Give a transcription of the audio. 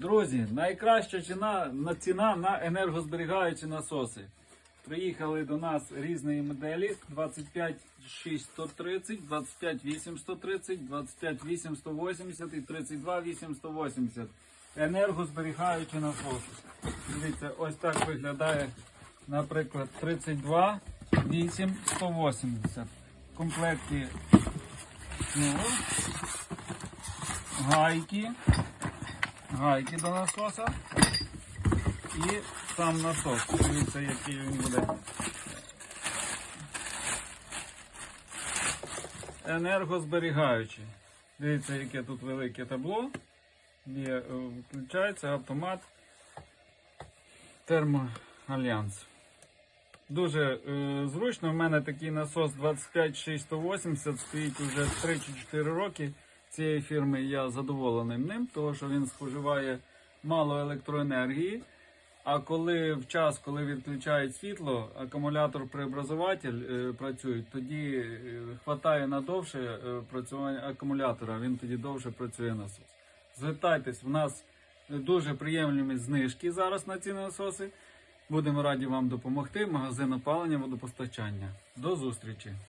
Друзі, найкраща ціна на ціна на енергозберігаючі насоси. Приїхали до нас різної моделі 25 6130, 25 8130, 25 8180 і 32 8180. Енергозберігаючі насоси. Дивіться, ось так виглядає, наприклад, 32 8 180. В комплекті ну, гайки гайки до насоса і сам насос. Дивіться, який він буде. Енергозберігаючий. Дивіться, яке тут велике табло. Є, е, включається автомат термоальянс. Дуже е, зручно. У мене такий насос 25680 стоїть вже 3 чи 4 роки цієї фірми. Я задоволений ним, тому що він споживає мало електроенергії. А коли в час, коли відключають світло, акумулятор преобразователь е, працює, тоді е, хватає на довше е, працювання акумулятора. Він тоді довше працює насос. Звертайтесь, в нас дуже приємні знижки зараз на ці насоси. Будемо раді вам допомогти. Магазин опалення водопостачання. До зустрічі!